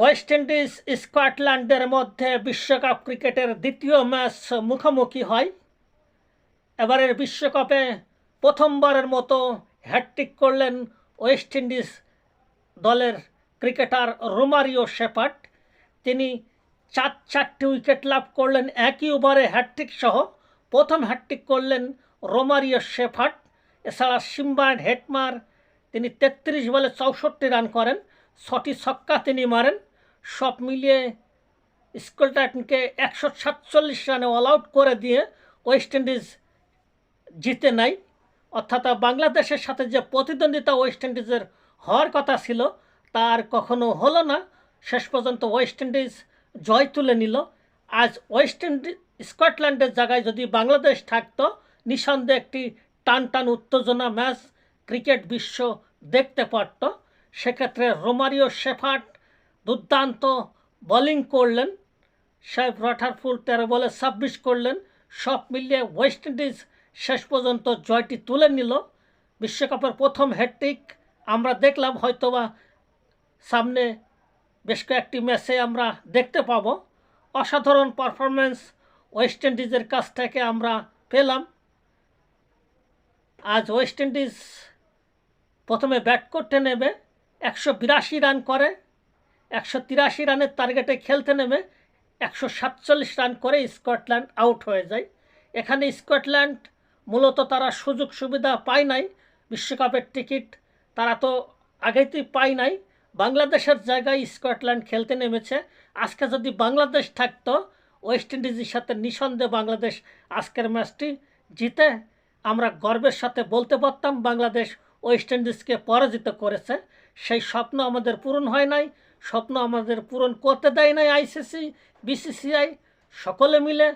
West Indies, স্কটল্যান্ডের মধ্যে বিশ্বকাপ ক্রিকেটের দ্বিতীয় ম্যাচ মুখোমুখি হয়। এবারের বিশ্বকাপে প্রথমবারের মতো হ্যাটট্রিক করলেন ওয়েস্ট ইন্ডিজ দলের ক্রিকেটার রোমারিও শেপার্ট তিনি চার চারটি উইকেট লাভ করলেন, একই ওভারে হ্যাটট্রিক সহ প্রথম হ্যাটট্রিক করলেন রোমারিও শেফার্ট এছাড়া সিম্বার্ড হেটমার তিনি তেত্রিশ বলে চৌষট্টি রান করেন, ছটি ছক্কা তিনি মারেন। সব মিলিয়ে স্কুলটাকে একশো সাতচল্লিশ রানে অল আউট করে দিয়ে ওয়েস্ট ইন্ডিজ জিতে নাই। অর্থাৎ বাংলাদেশের সাথে যে প্রতিদ্বন্দ্বিতা ওয়েস্ট ইন্ডিজের হওয়ার কথা ছিল তার কখনো হলো না। শেষ পর্যন্ত ওয়েস্ট ইন্ডিজ জয় তুলে নিল। আজ ওয়েস্ট ইন্ডিজ স্কটল্যান্ডের জায়গায় যদি বাংলাদেশ থাকতো, নিঃসন্দেহে একটি টান টান উত্তেজনা ম্যাচ ক্রিকেট বিশ্ব দেখতে পারত। সেক্ষেত্রে রোমারিও শেফার্ট দুর্দান্ত বোলিং করলেন, সাহেব রঠারফুল তেরো বলে ছাব্বিশ করলেন সব মিলিয়ে ওয়েস্ট ইন্ডিজ শেষ পর্যন্ত জয়টি তুলে নিল। বিশ্বকাপের প্রথম হ্যাট্রিক আমরা দেখলাম, হয়তোবা সামনে বেশ কয়েকটি ম্যাচে আমরা দেখতে পাব। অসাধারণ পারফরমেন্স ওয়েস্ট ইন্ডিজের কাছ থেকে আমরা পেলাম। আজ ওয়েস্ট ইন্ডিজ প্রথমে ব্যাট করতে নেবে একশো বিরাশি রান করে। একশো তিরাশি রানের টার্গেটে খেলতে নেমে একশো সাতচল্লিশ রান করে স্কটল্যান্ড আউট হয়ে যায়। এখানে স্কটল্যান্ড মূলত তারা সুযোগ সুবিধা পায় নাই, বিশ্বকাপের টিকিট তারা তো আগেতেই পায় নাই। বাংলাদেশের জায়গায় স্কটল্যান্ড খেলতে নেমেছে। আজকে যদি বাংলাদেশ থাকতো, ওয়েস্ট ইন্ডিজের সাথে নিঃসন্দেহে বাংলাদেশ আজকের ম্যাচটি জিতে আমরা গর্বের সাথে বলতে পারতাম, বাংলাদেশ ওয়েস্ট ইন্ডিজকে পরাজিত করেছে। সেই স্বপ্ন আমাদের পূরণ হয় নাই। স্বপ্ন আমাদের পূরণ করতে দেয় নাই আইসিসি বিসিসিআই সকলে মিলে